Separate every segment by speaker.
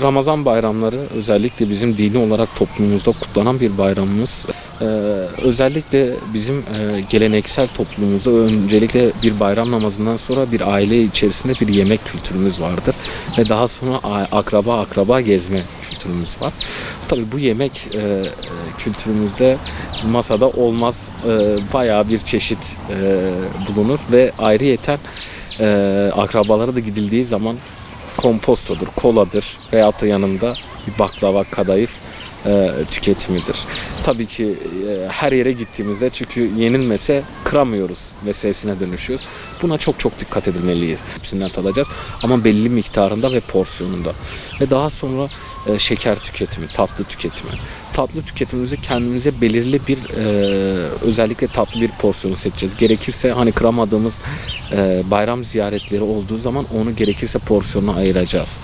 Speaker 1: Ramazan bayramları özellikle bizim dini olarak toplumumuzda kutlanan bir bayramımız. Ee, özellikle bizim e, geleneksel toplumumuzda öncelikle bir bayram namazından sonra bir aile içerisinde bir yemek kültürümüz vardır. Ve daha sonra akraba akraba gezme kültürümüz var. Tabii bu yemek e, kültürümüzde masada olmaz e, bayağı bir çeşit e, bulunur ve ayrıyeten e, akrabalara da gidildiği zaman kompostodur, koladır veyahut da yanında bir baklava, kadayıf e, tüketimidir. Tabii ki e, her yere gittiğimizde çünkü yenilmese kıramıyoruz meselesine dönüşüyoruz. Buna çok çok dikkat edilmeliyiz. Hepsinden tadacağız ama belli miktarında ve porsiyonunda. Ve daha sonra e, şeker tüketimi, tatlı tüketimi. Tatlı tüketimimizde kendimize belirli bir e, özellikle tatlı bir porsiyonu seçeceğiz. Gerekirse hani kıramadığımız e, bayram ziyaretleri olduğu zaman onu gerekirse porsiyonuna ayıracağız.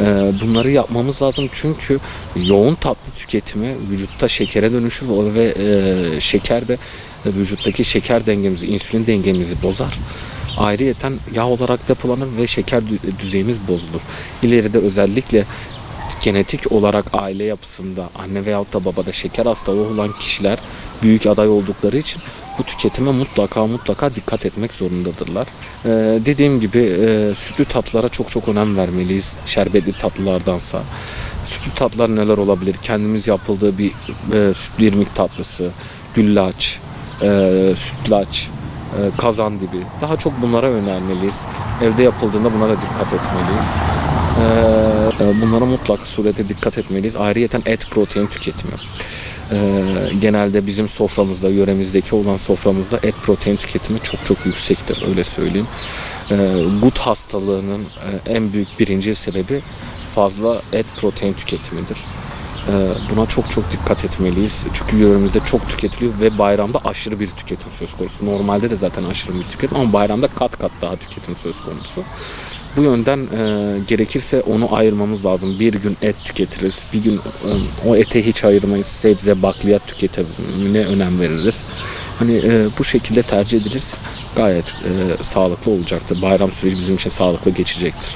Speaker 1: E, bunları yapmamız lazım çünkü yoğun tatlı tüketimi vücutta şekere dönüşür ve e, şeker de vücuttaki şeker dengemizi, insülin dengemizi bozar. Ayrıyeten yağ olarak depolanır ve şeker dü- düzeyimiz bozulur. İleride özellikle genetik olarak aile yapısında anne veyahut da babada şeker hastalığı olan kişiler büyük aday oldukları için bu tüketime mutlaka mutlaka dikkat etmek zorundadırlar. Ee, dediğim gibi e, sütlü tatlılara çok çok önem vermeliyiz şerbetli tatlılardansa. Sütlü tatlılar neler olabilir? Kendimiz yapıldığı bir e, sütlü irmik tatlısı, güllaç, e, sütlaç, kazan dibi. Daha çok bunlara önermeliyiz. Evde yapıldığında buna da dikkat etmeliyiz. Ee, e, bunlara mutlak surete dikkat etmeliyiz. Ayrıyeten et protein tüketimi. Genelde bizim soframızda, yöremizdeki olan soframızda et protein tüketimi çok çok yüksektir öyle söyleyeyim. Gut hastalığının e, en büyük birinci sebebi fazla et protein tüketimidir. Ee, Buna çok çok dikkat etmeliyiz. Çünkü yöremizde çok tüketiliyor ve bayramda aşırı bir tüketim söz konusu. Normalde de zaten aşırı bir tüketim ama bayramda kat kat daha tüketim söz konusu. Bu yönden e, gerekirse onu ayırmamız lazım. Bir gün et tüketiriz, bir gün e, o ete hiç ayırmayız. Sebze, bakliyat tüketimine önem veririz. Hani e, bu şekilde tercih edilirse gayet e, sağlıklı olacaktır. Bayram süreci bizim için sağlıklı geçecektir.